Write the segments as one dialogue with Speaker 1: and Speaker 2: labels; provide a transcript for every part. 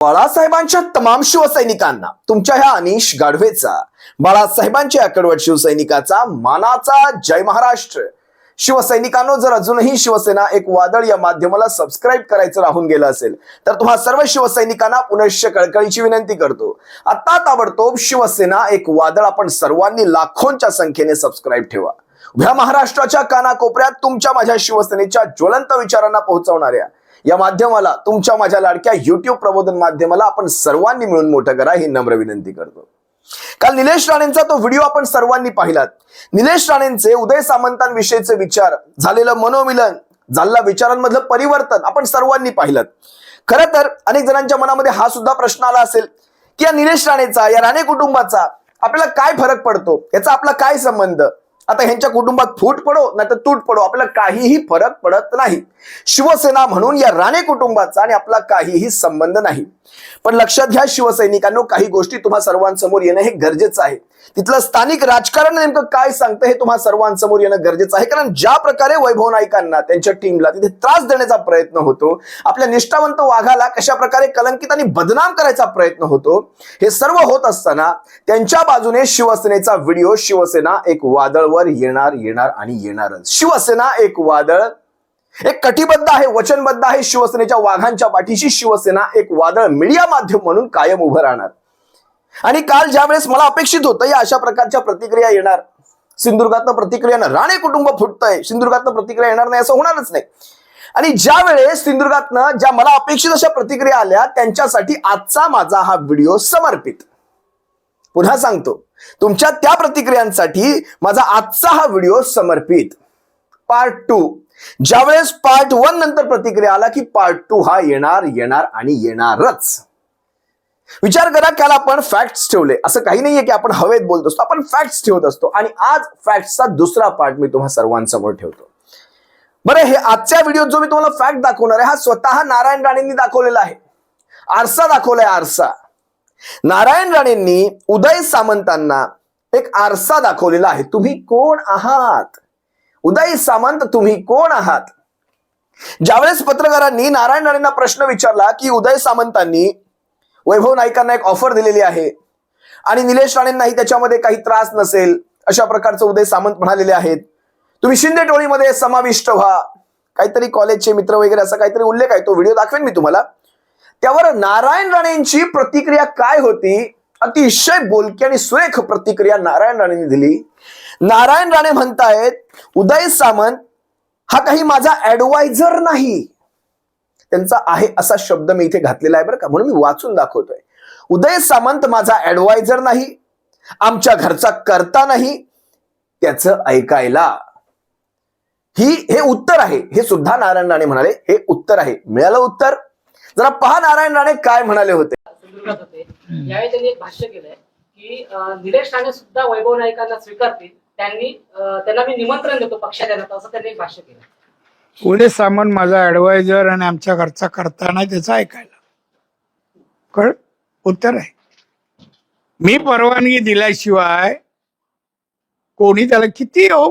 Speaker 1: बाळासाहेबांच्या तमाम शिवसैनिकांना तुमच्या ह्या अनिश गाढवेचा बाळासाहेबांच्या या कडवट शिवसैनिकाचा मानाचा जय महाराष्ट्र. शिवसैनिकांनो जर अजूनही शिवसेना एक वादळ या माध्यमाला सबस्क्राईब करायचं राहून गेलं असेल तर तुम्हा सर्व शिवसैनिकांना पुनश्च कळकळीची विनंती करतो. आता ताबडतोब शिवसेना एक वादळ आपण सर्वांनी लाखोंच्या संख्येने सबस्क्राईब ठेवा. उभ्या महाराष्ट्राच्या कानाकोपऱ्यात तुमच्या माझ्या शिवसेनेच्या ज्वलंत विचारांना पोहोचवणाऱ्या या माध्यमाला तुमच्या माझ्या लाडक्या युट्यूब प्रबोधन माध्यमाला आपण सर्वांनी मिळून मोठं करा ही नम्र विनंती करतो. काल निलेश राणेंचा तो व्हिडिओ आपण सर्वांनी पाहिलात. निलेश राणेंचे उदय सामंतांविषयीचे विचार झालेलं मनोमिलन झालेला विचारांमधलं परिवर्तन आपण सर्वांनी पाहिलं खर तर अनेक जणांच्या मनामध्ये हा सुद्धा प्रश्न आला असेल की या निलेश राणेचा या राणे कुटुंबाचा आपल्याला काय फरक पडतो? याचा आपला काय संबंध? आता ह्यांच्या कुटुंबात फूट पडो नाही तर तूट पडो. आपल्याला काहीही फरक पडत नाही. शिवसेना म्हणून या राणे कुटुंबाचा आणि आपला काहीही संबंध नाही. पण लक्षात घ्या शिवसैनिकांनो काही गोष्टी तुम्हा सर्वांसमोर येणं हे गरजेचं आहे. तिथलं स्थानिक राजकारण नेमकं काय सांगतं हे तुम्हा सर्वांसमोर येणं गरजेचं आहे. कारण ज्या प्रकारे वैभव नाईकांना त्यांच्या टीमला तिथे त्रास देण्याचा प्रयत्न होतो आपल्या निष्ठावंत वाघाला कशा प्रकारे कलंकित आणि बदनाम करायचा प्रयत्न होतो हे सर्व होत असताना त्यांच्या बाजूने शिवसेनेचा व्हिडिओ शिवसेना एक वादळवर येणार येणार आणि येणारच. शिवसेना एक वादळ एक कटिबद्ध आहे वचनबद्ध आहे शिवसेनेच्या वाघांच्या पाठीशी. शिवसेना एक वादळ मीडिया माध्यम म्हणून कायम उभं राहणार. आणि काल ज्या वेळेस मला अपेक्षित होतं या अशा प्रकारच्या प्रतिक्रिया येणार. सिंधुदुर्गातनं प्रतिक्रिया राणे कुटुंब फुटतंय. सिंधुदुर्गातनं प्रतिक्रिया येणार नाही असं होणारच नाही. आणि ज्या वेळेस सिंधुदुर्गातनं ज्या मला अपेक्षित अशा प्रतिक्रिया आल्या त्यांच्यासाठी आजचा माझा हा व्हिडिओ समर्पित. पुन्हा सांगतो. तुमच्या त्या प्रतिक्रियांसाठी माझा आजचा हा व्हिडिओ समर्पित. पार्ट टू ज्यावेळेस पार्ट वन नंतर प्रतिक्रिया आला की पार्ट टू हा येणार येणार आणि येणारच. विचार करा काल आपण फॅक्ट्स ठेवले. असं काही नाहीये की आपण हवेत बोलत असतो आपण फॅक्ट्स ठेवत असतो. आणि आज फॅक्ट्सचा दुसरा पार्ट मी तुम्हा सर्वांसमोर ठेवतो. बरं हे आजच्या व्हिडिओत जो मी तुम्हाला फॅक्ट दाखवणार आहे हा स्वतः नारायण राणेंनी दाखवलेला आहे. आरसा दाखवलाय आरसा. नारायण राणेंनी उदय सामंतांना एक आरसा दाखवलेला आहे. तुम्ही कोण आहात? उदय सामंत तुम्ही कोण आहात? ज्यावेळेस पत्रकारांनी नारायण राणेंना प्रश्न विचारला की उदय सामंतांनी वैभव नाईकांना एक ऑफर दिलेली आहे आणि निलेश राणेंनाही त्याच्यामध्ये काही त्रास नसेल अशा प्रकारचं उदय सामंत म्हणालेले आहेत. तुम्ही शिंदे टोळीमध्ये समाविष्ट व्हा. काहीतरी कॉलेजचे मित्र वगैरे असा काहीतरी उल्लेख आहे. तो व्हिडिओ दाखवेन मी तुम्हाला. त्यावर नारायण राणेंची प्रतिक्रिया काय होती? अतिशय बोलकी आणि सुरेख प्रतिक्रिया नारायण राणेंनी दिली. नारायण राणे म्हणतायत उदय सामंत हा काही माझा ऍडवायझर नाही. त्यांचा आहे असा शब्द मी इथे घातलेला आहे बरं का म्हणून मी वाचून दाखवतोय. उदय सामंत माझा ऍडवायझर नाही आमच्या घरचा करता नाही. त्याचं ऐकायला. ही हे उत्तर आहे. हे सुद्धा नारायण राणे म्हणाले हे उत्तर आहे. मिळालं उत्तर? जरा पहा नारायण राणे काय म्हणाले होते.
Speaker 2: यावेळी त्यांनी एक भाष्य केलंय की निलेश राणे सुद्धा वैभव नाईकांना स्वीकारतील त्यांनी त्यांना मी निमंत्रण देतो पक्षात येण्याचं असं त्यांनी एक भाष्य केलं
Speaker 3: उदय सामंत माझा ऍडवायझर आणि आमच्या घरचा करता नाही त्याचा ऐकायला. कळ उत्तर आहे. मी परवानगी दिल्याशिवाय कोणी त्याला किती हो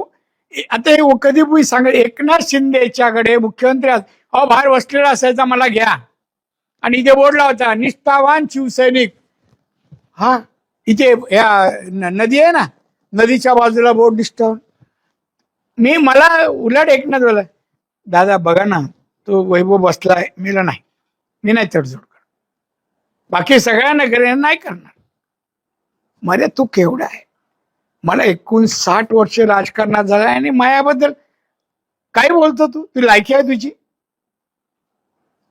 Speaker 3: आता हे कधी मी सांग एकनाथ शिंदेच्याकडे मुख्यमंत्री अस- अहो बाहेर बसलेला असायचा मला घ्या. आणि इथे बोर्ड लावता निष्ठावान शिवसैनिक. हा? इथे या नदी आहे ना? नदीच्या बाजूला बोर्ड निष्ठावान मी मला उलट एकनाथ बोला दादा बघा ना तो वैभव बसलाय मीला नाही. मी नाही तडजोड कर बाकी सगळ्यांना करेन नाही करणार. मध्ये तू केवढा आहे? मला एकूण साठ वर्ष राजकारणात झालं आणि मायाबद्दल काय बोलतो तू? ती लायकी आहे तुझी?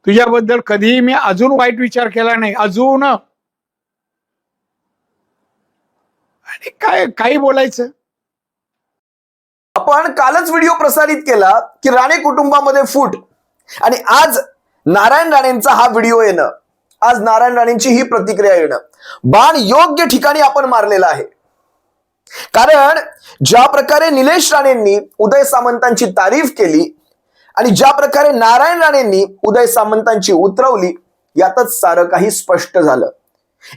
Speaker 3: तुझ्याबद्दल कधीही मी अजून वाईट विचार केला नाही. अजून. आणि काय काही बोलायचं?
Speaker 1: आपण कालच व्हिडिओ प्रसारित केला की राणे कुटुंबामध्ये फूट. आणि आज नारायण राणेंचा हा व्हिडिओ येणं. आज नारायण राणेंची ही प्रतिक्रिया येणं. बाण योग्य ठिकाणी आपण मारलेला आहे. कारण ज्या प्रकारे निलेश राणेंनी उदय सामंतांची तारीफ केली आणि ज्या प्रकारे नारायण राणेंनी उदय सामंतांची उतरवली यातच सारं काही स्पष्ट झालं.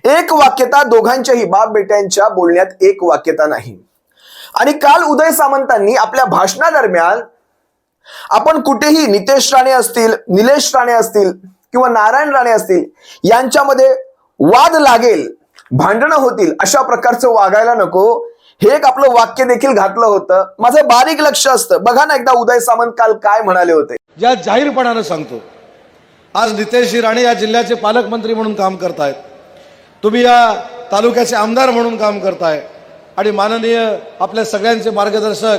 Speaker 1: एक वाक्यता दोघांच्याही बाप बेट्यांच्या बोलण्यात एक वाक्यता नाही. आणि काल उदय सामंतांनी आपल्या भाषणादरम्यान आपण कुठेही नितेश राणे असतील निलेश राणे असतील किंवा नारायण राणे असतील यांच्यामध्ये वाद लागेल भांडणं होतील अशा प्रकारचं वागायला नको. हे एक आपलं वाक्य देखील घातलं होतं. माझं बारीक लक्ष असतं. बघा ना एकदा उदय सामंत काल काय म्हणाले होते.
Speaker 4: या जाहीरपणानं सांगतो. आज नितेशजी राणे या जिल्ह्याचे पालकमंत्री म्हणून काम करतायत. तुम्ही या तालुक्याचे आमदार म्हणून काम करताय. आणि माननीय आपल्या सगळ्यांचे मार्गदर्शक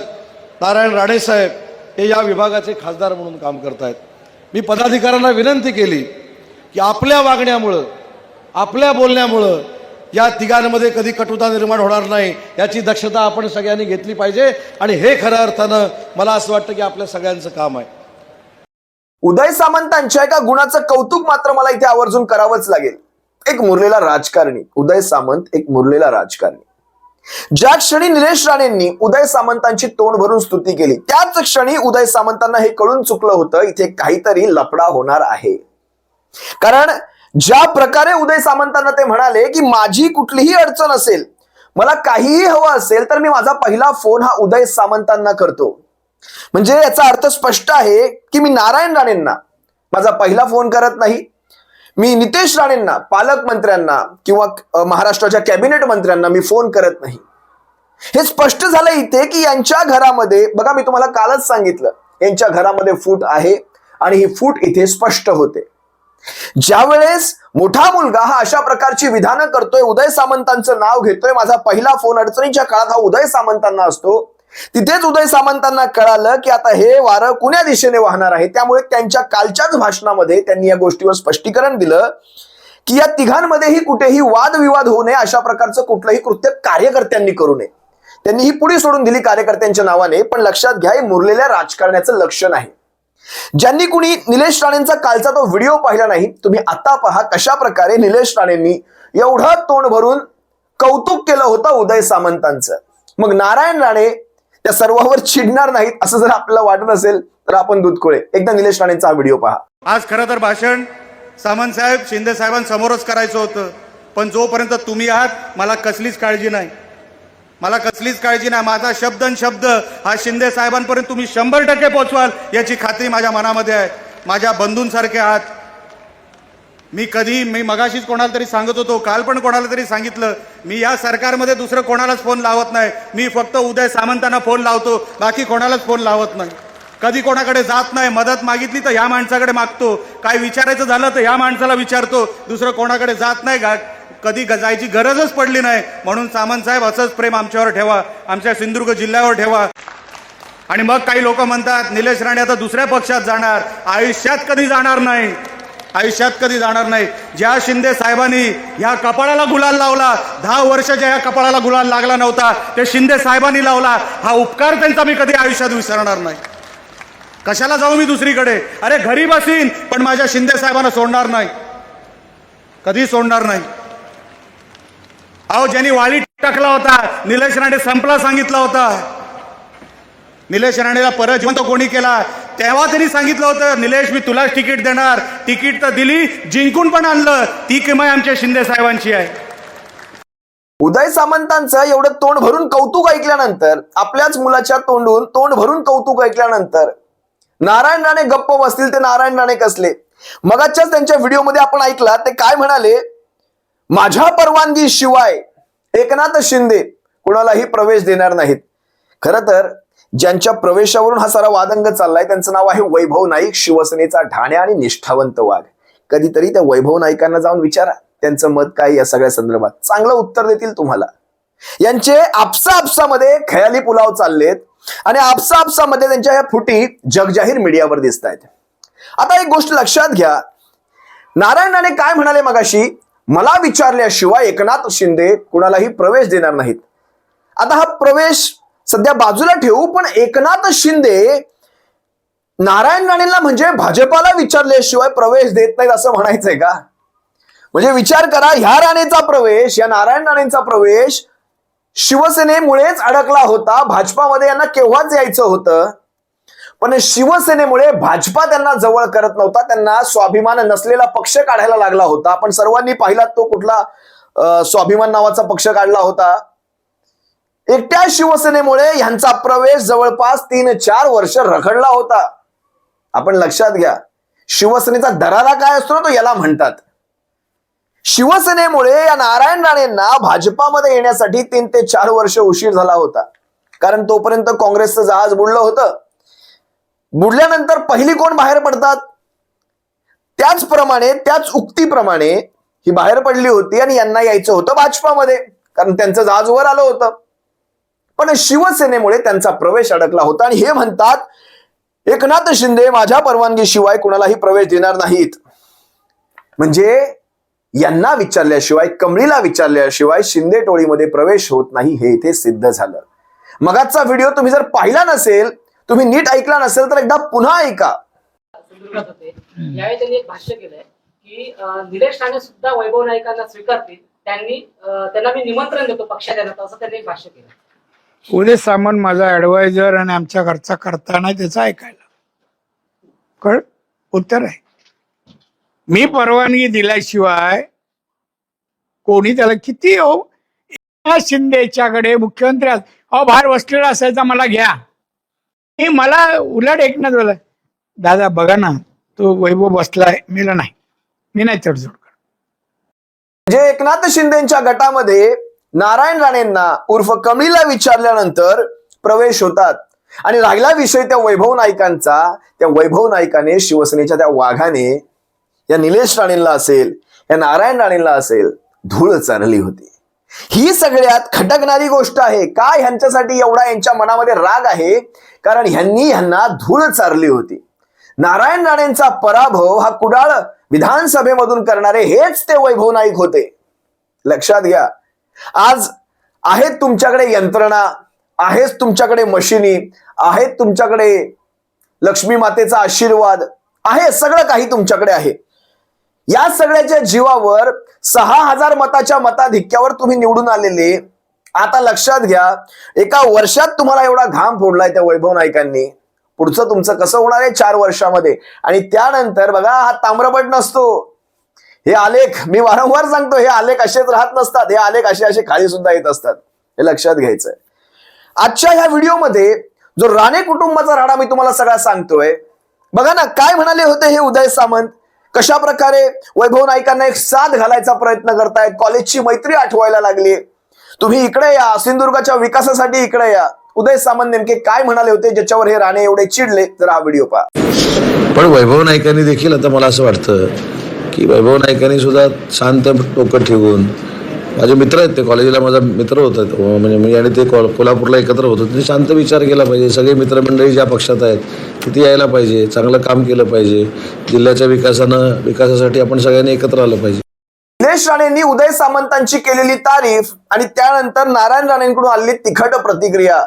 Speaker 4: नारायण राणे साहेब हे या विभागाचे खासदार म्हणून काम करतायत. मी पदाधिकाऱ्यांना विनंती केली की आपल्या वागण्यामुळं आपल्या बोलण्यामुळं या तिघांमध्ये कधी कटुता निर्माण होणार नाही याची दक्षता आपण सगळ्यांनी घेतली पाहिजे. आणि हे खऱ्या अर्थानं मला असं वाटतं की आपल्या सगळ्यांचं काम आहे.
Speaker 1: उदय सामंतांच्या एका गुणाचं कौतुक मात्र मला इथे आवर्जून करावंच लागेल. एक मुरलेला राजकारणी. उदय सामंत एक मुरलेला राजकारणी. ज्या क्षणी निलेश राणेंनी उदय सामंतांची तोंड भरून स्तुती केली त्याच क्षणी उदय सामंतांना हे कळून चुकलं होतं इथे काहीतरी लफडा होणार आहे. कारण ज्या प्रकारे उदय सामंतांना ते म्हणाले की माझी कुठलीही अडचण असेल मला काहीही हवं असेल तर मी माझा पहिला फोन हा उदय सामंतांना करतो. म्हणजे याचा अर्थ स्पष्ट आहे की मी नारायण राणेंना माझा पहिला फोन करत नाही. मी नितेश राणेंना पालकमंत्र्यांना किंवा महाराष्ट्राच्या कॅबिनेट मंत्र्यांना मी फोन करत नाही. हे स्पष्ट झालं इथे की यांच्या घरामध्ये बघा मी तुम्हाला कालच सांगितलं यांच्या घरामध्ये फूट आहे आणि ही फूट इथे स्पष्ट होते. ज्या वेळेस मोठा मुलगा हा अशा प्रकारची विधानं करतोय उदय सामंतांचं नाव घेतोय माझा पहिला फोन अडचणीच्या काळात हा उदय सामंतांना असतो तिथेच उदय सामंतांना कळालं की आता हे वारं कुण्या दिशेने वाहणार आहे? त्यामुळे त्यांच्या कालच्याच भाषणामध्ये त्यांनी या गोष्टीवर स्पष्टीकरण दिलं की या तिघांमध्येही कुठेही वादविवाद होऊ नये अशा प्रकारचं कुठलंही कृत्य कार्यकर्त्यांनी करू नये. त्यांनी ही पुढे सोडून दिली कार्यकर्त्यांच्या नावाने पण लक्षात घ्या हे मुरलेल्या राजकारण्याचं लक्षण आहे. ज्यांनी कुणी निलेश राणेंचा कालचा तो व्हिडिओ पाहिला नाही तुम्ही आता पहा कशा प्रकारे निलेश राणेंनी एवढं तोंड भरून कौतुक केलं होतं उदय सामंतांचं. मग नारायण राणे त्या सर्वावर चिडणार नाहीत असं जर आपल्याला वाटत असेल तर आपण दुधकुळे एकदा निलेश राणेंचा व्हिडिओ पहा.
Speaker 5: आज खरं तर भाषण सामंत साहेब शिंदे साहेबांसमोरच करायचं होतं. पण जोपर्यंत तुम्ही आहात मला कसलीच काळजी नाही. मला कसलीच काळजी नाही. माझा शब्द न शब्द हा शिंदे साहेबांपर्यंत तुम्ही शंभर टक्के पोचवाल याची खात्री माझ्या मनामध्ये आहे. माझ्या बंधूंसारखे आहात. मी कधी मी मगाशीच कोणाला तरी सांगत होतो काल पण कोणाला तरी सांगितलं मी या सरकारमध्ये दुसरं कोणालाच फोन लावत नाही. मी फक्त उदय सामंतांना फोन लावतो बाकी कोणालाच फोन लावत नाही. कधी कोणाकडे जात नाही मदत मागितली तर ह्या माणसाकडे मागतो. काय विचारायचं झालं तर ह्या माणसाला विचारतो. दुसरं कोणाकडे जात नाही कधी ग- जायची गरजच पडली नाही. म्हणून सामंत साहेब असंच प्रेम आमच्यावर ठेवा. आमच्या सिंधुदुर्ग जिल्ह्यावर ठेवा. आणि मग काही लोक म्हणतात निलेश राणे आता दुसऱ्या पक्षात जाणार. आयुष्यात कधी जाणार नाही. आयुष्यात कधी जाणार नाही. ज्या शिंदे साहेबांनी ह्या कपाळाला गुलाल लावला दहा वर्षाच्या ह्या कपाळाला गुलाल लागला नव्हता ते शिंदे साहेबांनी लावला. हा उपकार त्यांचा मी कधी आयुष्यात विसरणार नाही. कशाला जाऊ मी दुसरीकडे? अरे घरी बसीन पण माझ्या शिंदे साहेबांना सोडणार नाही. कधी सोडणार नाही. अहो ज्यांनी वाळी टाकला होता निलेश राणे संपला सांगितला होता. निलेश राणेला परत जिवंत कोणी केला? तेव्हा त्यांनी सांगितलं होतं निलेश मी तुलाच तिकीट देणार. तिकीट तर दिली जिंकून पण आणलं. ती किमय आमच्या शिंदे साहेबांची आहे.
Speaker 1: उदय सामंतांचं एवढं तोंड भरून कौतुक ऐकल्यानंतर आपल्याच मुलाच्या तोंडून तोंड भरून कौतुक ऐकल्यानंतर नारायण राणे गप्प बसतील ते नारायण राणे कसले? मगाच्याच त्यांच्या व्हिडिओमध्ये आपण ऐकला ते काय म्हणाले? माझ्या परवानगी शिवाय एकनाथ शिंदे कुणालाही प्रवेश देणार नाहीत. खर तर ज्यांच्या प्रवेशावरून हा सारा वादंग चाललाय त्यांचं नाव आहे वैभव नाईक शिवसेनेचा ठाणे आणि निष्ठावंत वाघ. कधीतरी त्या वैभव नाईकांना जाऊन विचारा त्यांचं मत काय या सगळ्या संदर्भात. चांगलं उत्तर देतील तुम्हाला. यांचे आपसा आपसामध्ये खयाली पुलाव चाललेत आणि आपसा आपसामध्ये त्यांच्या या फुटी जगजाहीर मीडियावर दिसत आहेत आता एक गोष्ट लक्षात घ्या. नारायण राणे काय म्हणाले मगाशी? मला विचारल्याशिवाय एकनाथ शिंदे कुणालाही प्रवेश देणार नाहीत. आता हा प्रवेश सध्या बाजूला ठेवू पण एकनाथ शिंदे नारायण राणेला म्हणजे भाजपाला विचारल्याशिवाय प्रवेश देत नाहीत असं म्हणायचंय का? म्हणजे विचार करा ह्या राणेचा प्रवेश या नारायण राणेंचा प्रवेश शिवसेनेमुळेच अडकला होता. भाजपामध्ये यांना केव्हाच यायचं होतं? पण शिवसेनेमुळे भाजपा त्यांना जवळ करत नव्हता त्यांना स्वाभिमान नसलेला पक्ष काढायला लागला होता. आपण सर्वांनी पाहिला तो कुठला स्वाभिमान नावाचा पक्ष काढला होता. एकट्या शिवसेनेमुळे ह्यांचा प्रवेश जवळपास तीन चार वर्ष रखडला होता. आपण लक्षात घ्या शिवसेनेचा दरारा काय असतो ना तो याला म्हणतात. शिवसेनेमुळे या नारायण राणेंना भाजपामध्ये येण्यासाठी तीन ते चार वर्ष उशीर झाला होता. कारण तोपर्यंत काँग्रेसचं जहाज बुडलं होतं. बुडल्यानंतर पहिली कोण बाहेर पडतात? त्याचप्रमाणे त्याच उक्तीप्रमाणे ही बाहेर पडली होती आणि यांना यायचं होतं भाजपामध्ये कारण त्यांचं जहाज वर आलं होतं. पण शिवसेनेमुळे त्यांचा प्रवेश अडकला होता आणि हे म्हणतात एकनाथ शिंदे माझ्या परवानगीशिवाय कुणालाही प्रवेश देणार नाहीत. म्हणजे यांना विचारल्याशिवाय कमळीला विचारल्याशिवाय शिंदे टोळीमध्ये प्रवेश होत नाही हे इथे सिद्ध झालं. मगाचा व्हिडिओ तुम्ही जर पाहिला नसेल तुम्ही नीट ऐकला नसेल तर एकदा पुन्हा ऐका.
Speaker 2: यावेळी त्यांनी एक भाष्य केलंय की अं, निलेश राणे सुद्धा वैभव नाईकांना स्वीकारतील. त्यांनी अं, त्यांना मी निमंत्रण देतो पक्षात असं त्यांनी एक भाष्य केलं
Speaker 3: उदय सामंत माझा ऍडवायझर आणि आमच्या घरचा करता नाही त्याचा ऐकायला. कळ उत्तर आहे. मी परवानगी दिल्याशिवाय कोणी त्याला किती हो एकनाथ शिंदेच्याकडे मुख्यमंत्री अहो बाहेर बसलेला असायचा मला घ्या. हे मला उलट एकनाथ झालं दादा बघा ना तो वैभव बसलाय. मेला नाही. मी नाही तडजोड
Speaker 1: म्हणजे एकनाथ शिंदेच्या गटामध्ये नारायण राणेंना उर्फ कमलीला विचारल्यानंतर प्रवेश होतात. आणि राहिला विषय त्या वैभव नाईकांचा त्या वैभव नाईकाने शिवसेनेच्या त्या वाघाने या निलेश राणेंना असेल या नारायण राणेंना असेल धूळ चालली होती. ही सगळ्यात खटकणारी गोष्ट आहे. का ह्यांच्यासाठी एवढा यांच्या मनामध्ये राग आहे? कारण ह्यांनी ह्यांना धूळ चारली होती. नारायण राणेंचा पराभव हा कुडाळ विधानसभेमधून करणारे हेच ते वैभव नाईक होते. लक्षात घ्या. आज आहेत तुमच्याकडे यंत्रणा आहेच तुमच्याकडे मशिनी आहेत तुमच्याकडे लक्ष्मी मातेचा आशीर्वाद आहे सगळं काही तुमच्याकडे आहे. या सगळ्याच्या जीवावर सहा हजार मताच्या मताधिक्यावर तुम्ही निवडून आलेले आता लक्षात घ्या एका वर्षात तुम्हाला एवढा घाम फोडलाय त्या वैभव नायकांनी पुढचं तुमचं कसं होणार आहे चार वर्षामध्ये? आणि त्यानंतर बघा हा ताम्रपट नसतो. हे आलेख मी वारंवार सांगतो हे आलेख असेच राहत नसतात. हे आलेख असे असे खाली सुद्धा येत असतात. हे लक्षात घ्यायचंय. आजच्या ह्या व्हिडिओमध्ये जो राणे कुटुंबाचा राडा मी तुम्हाला सगळा सांगतोय बघा ना काय म्हणाले होते हे उदय सामंत? कशा प्रकारे वैभव नायकांना एक साथ घालायचा प्रयत्न करतायत? कॉलेजची मैत्री आठवायला लागली तुम्ही इकडे या सिंधुदुर्गाच्या विकासासाठी इकडे या. उदय सामंत नेमके काय म्हणाले होते ज्याच्यावर हे राणे एवढे चिडले तर हा व्हिडिओ पहा.
Speaker 6: पण वैभव नाईकांनी देखील आता मला असं वाटतं की वैभव नाईकांनी सुद्धा शांत डोकं ठेवून माझे मित्र आहेत ते कॉलेजला माझा मित्र होता म्हणजे मी आणि ते कोल्हापूरला एकत्र होतो ते शांत विचार केला पाहिजे. सगळे मित्रमंडळी ज्या पक्षात आहेत तिथे यायला पाहिजे चांगलं काम केलं पाहिजे. जिल्ह्याच्या विकासानं विकासासाठी आपण सगळ्यांनी एकत्र आलं पाहिजे.
Speaker 1: सुरेश राणेंनी उदय सामंतांची केलेली तारीफ आणि त्यानंतर नारायण राणेंकडून आलेली तिखट प्रतिक्रिया.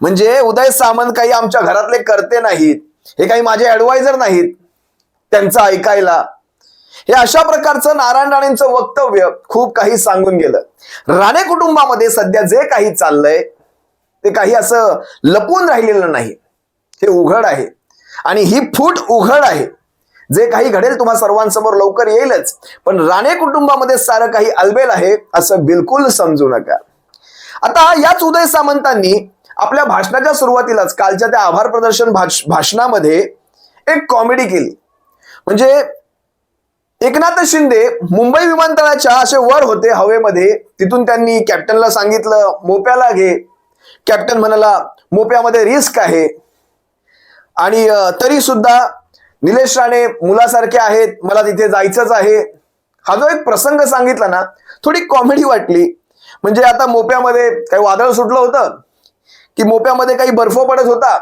Speaker 1: म्हणजे उदय सामंत काही आमच्या घरातले करते नाहीत. हे काही माझे ऍडवायझर नाहीत. त्यांचं ऐकायला. हे अशा प्रकारचं नारायण राणेंचं वक्तव्य खूप काही सांगून गेलं. राणे कुटुंबामध्ये सध्या जे काही चाललंय ते काही असं लपून राहिलेलं नाही. हे उघड आहे. आणि ही फूट उघड आहे. जे काही घडेल तुम्हा सर्वांसमोर लवकर येईलच. पण राणे कुटुंबामध्ये सारं काही अलबेल आहे असं बिलकुल समजू नका. आता याच उदय सामंतांनी आपल्या भाषणाच्या सुरुवातीलाच कालच्या त्या आभार प्रदर्शन भाष भाषणामध्ये एक कॉमेडी केली. म्हणजे एकनाथ शिंदे मुंबई विमानतळाच्या असे वर होते हवेमध्ये तिथून त्यांनी कॅप्टनला सांगितलं मोप्याला घे. कॅप्टन म्हणाला मोप्यामध्ये रिस्क आहे. आणि तरी सुद्धा निलेश राणे मुलासारखे आहेत मला तिथे जायचंच आहे. हा जो एक प्रसंग सांगितला ना थोडी कॉमेडी वाटली. म्हणजे आता मोप्यामध्ये काही वादळ सुटलं होतं की मोप्यामध्ये काही बर्फ पडत होता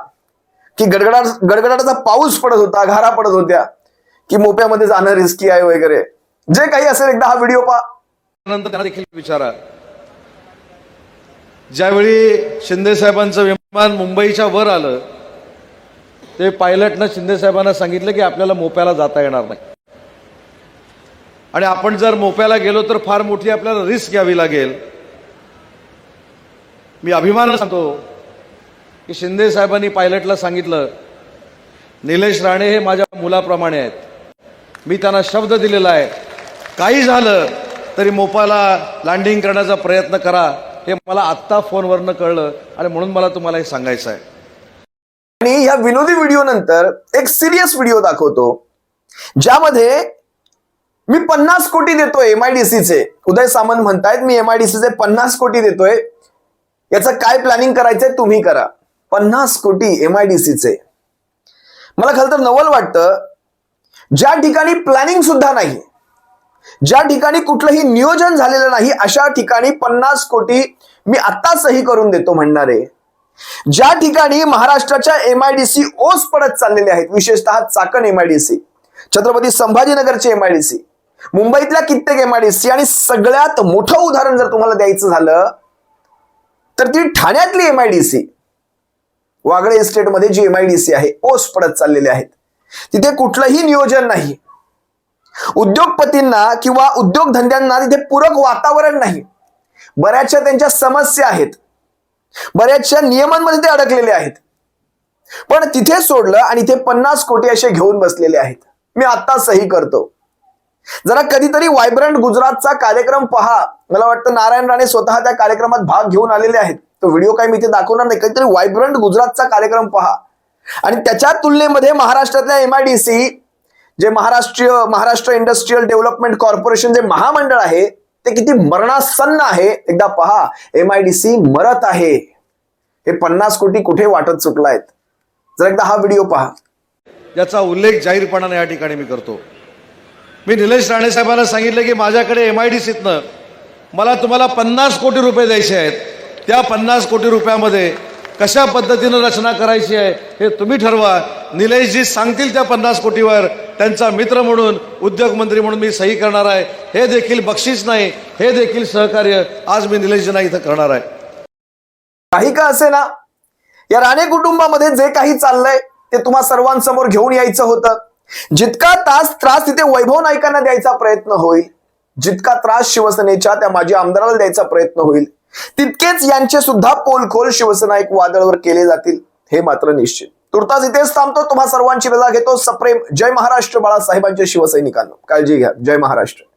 Speaker 1: की गडगडाट गडगडाटाचा पाऊस पडत होता घारा पडत होत्या की मोप्यामध्ये जाणं रिस्की आहे वगैरे. जे काही असेल एकदा हा व्हिडिओ पहा.
Speaker 4: नंतर देखील विचारा. ज्यावेळी शिंदे साहेबांचं विमान मुंबईच्या वर आलं ते पायलटनं शिंदे साहेबांना सांगितलं की आपल्याला मोप्याला जाता येणार नाही. आणि आपण जर मोप्याला गेलो तर फार मोठी आपल्याला रिस्क घ्यावी लागेल. मी अभिमान सांगतो की शिंदे साहेबांनी पायलटला सांगितलं निलेश राणे हे माझ्या मुलाप्रमाणे आहेत. मी त्यांना शब्द दिलेला आहे. काही झालं तरी मोपाला लँडिंग करण्याचा प्रयत्न करा. हे मला आत्ता फोनवरनं कळलं आणि म्हणून मला तुम्हाला हे सांगायचं आहे.
Speaker 1: आणि ह्या विनोदी व्हिडिओ नंतर एक सिरियस व्हिडिओ दाखवतो. ज्यामध्ये मी पन्नास कोटी देतोय एमआयडीसीचे उदय सामंत म्हणतायत मी एमआयडीसीचे पन्नास कोटी देतोय. याचं काय प्लॅनिंग करायचंय तुम्ही करा. पन्नास कोटी एमआयडीसीचे मला खरं तर नवल वाटतं ज्या ठिकाणी प्लॅनिंग सुद्धा नाही ज्या ठिकाणी कुठलंही नियोजन झालेलं नाही अशा ठिकाणी पन्नास कोटी मी आत्ता सही करून देतो म्हणणारे. ज्या ठिकाणी महाराष्ट्राच्या एमआयडीसी ओस पडत चाललेले आहेत विशेषतः चाकण एमआयडीसी छत्रपती संभाजीनगरचे एमआयडीसी मुंबईतल्या कित्येक एमआयडीसी आणि सगळ्यात मोठं उदाहरण जर तुम्हाला द्यायचं झालं तर ती ठाण्यातली एमआयडीसी वागळे इस्टेटमध्ये जी एमआयडीसी आहे ओस पडत चाललेले आहेत. तिथे कुठलंही नियोजन नाही. उद्योगपतींना किंवा उद्योगधंद्यांना तिथे पूरक वातावरण नाही. बऱ्याचशा त्यांच्या समस्या आहेत. बऱ्याचशा नियमांमध्ये ते अडकलेले आहेत. पण तिथे सोडलं आणि ते पन्नास कोटी असे घेऊन बसलेले आहेत. मी आता सही करतो. जरा कधीतरी वायब्रंट गुजरातचा कार्यक्रम पहा. मला वाटतं नारायण राणे स्वतः त्या कार्यक्रमात भाग घेऊन आलेले आहेत. तो व्हिडिओ काही मी इथे दाखवणार नाही. कधीतरी वायब्रंट गुजरातचा कार्यक्रम पहा. आणि त्याच्या तुलनेमध्ये महाराष्ट्रातल्या एमआयडीसी जे महाराष्ट्रीय महाराष्ट्र इंडस्ट्रीयल डेव्हलपमेंट कॉर्पोरेशन जे महामंडळ आहे ते किती मरणासन्न आहे. एकदा पहा एम आय डी सी मरत आहे. हे पन्नास कोटी कुठे वाटत सुटलायत जर एकदा हा व्हिडिओ पहा.
Speaker 4: याचा उल्लेख जाहीरपणाने या ठिकाणी मी करतो. मी निलेश राणे साहेबांना सांगितलं की माझ्याकडे एम आय डी सीतनं मला तुम्हाला पन्नास कोटी रुपये द्यायचे आहेत. त्या पन्नास कोटी रुपयामध्ये कशा पद्धतीनं रचना करायची आहे हे तुम्ही ठरवा. निलेशजी सांगतील त्या पन्नास कोटीवर. त्यांचा मित्र म्हणून उद्योगमंत्री म्हणून मी सही करणार आहे. हे देखील बक्षीस नाही हे देखील सहकार्य आज मी निलेशजींना इथं करणार आहे.
Speaker 1: काही का असे ना या राणे कुटुंबामध्ये जे काही चाललंय ते तुम्हा सर्वांसमोर घेऊन यायचं होतं. जितका तास त्रास तिथे वैभव नायकांना द्यायचा प्रयत्न होईल जितका त्रास शिवसेनेच्या त्या माजी आमदाराला द्यायचा प्रयत्न होईल तितकेच यांचे सुद्धा पोलखोल शिवसेना एक वादळवर केले जातील हे मात्र निश्चित. तुर्तास इथेच थांबतो तुम्हा सर्वांची रजा घेतो. सप्रेम जय महाराष्ट्र बाळासाहेबांच्या शिवसैनिकांना. काळजी घ्या. जय महाराष्ट्र.